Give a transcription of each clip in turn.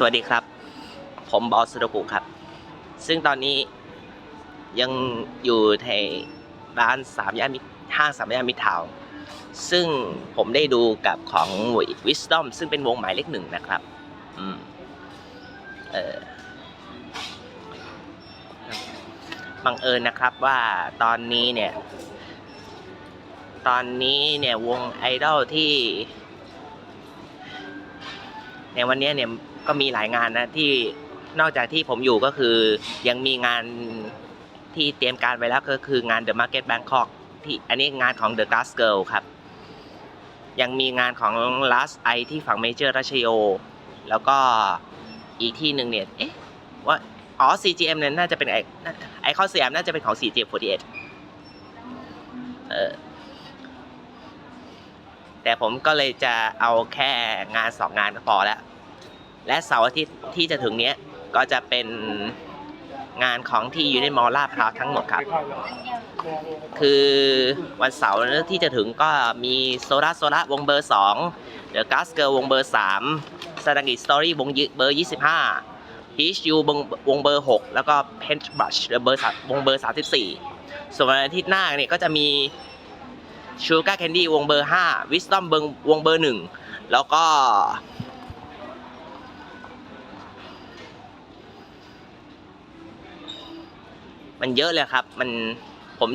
สวัสดีครับ ผมบอสสุดกุครับ ซึ่งตอนนี้ยังอยู่ในร้านสามย่านมิห้างสามย่านมิทาว ซึ่งผมได้ดูกับของ Wisdom ซึ่งเป็นวงหมายเลขหนึ่งนะครับ อืม เออบังเอิญนะครับว่าตอนนี้เนี่ย ตอนนี้เนี่ยวงไอดอลที่ ในวันนี้เนี่ยก็มีหลายงานนะที่นอกจากที่ผมอยู่ก็คือยังมีงานที่เตรียมการไว้แล้วก็คืองาน The Market Bangkok ที่อันนี้งานของ The Glass Girl ครับ ยังมีงานของ Last I ที่ฝั่งเมเจอร์รัชโย แล้วก็อีกที่หนึ่งเนี่ยเอ๊ะว่าอ๋อ CGM เนี่ยน่าจะเป็นไอไอคอนสยามน่าจะเป็นของ CGM48 เออ แต่ผมก็เลยจะเอาแค่งานสองงานก็พอแล้ว และเสาร์อาทิตย์ที่จะถึงเนี้ยก็จะเป็นงานของที่ยูเนมอลลาดพร้าวทั้งหมดครับ คือวันเสาร์ที่จะถึงก็มีโซราโซราวงเบอร์ 2 เดอะกัสเกิร์วงเบอร์ 3สตังกิสตอรี่วงเบอร์ 25พีชยูวงเบอร์ 6 แล้วก็เพนช์บัชเบอร์วงเบอร์ 34 ส่วนวันอาทิตย์หน้าเนี่ยก็จะมี ชูการ์แคนดี้วงเบอร์5วิสตอมวงเบอร์1แล้วก็มันเยอะเลยครับ มันผม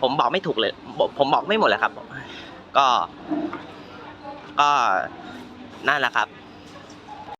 ผมบอกไม่ถูกเลย ผมผมบอกไม่หมดเลยครับ ก็ ก็นั่นแหละครับ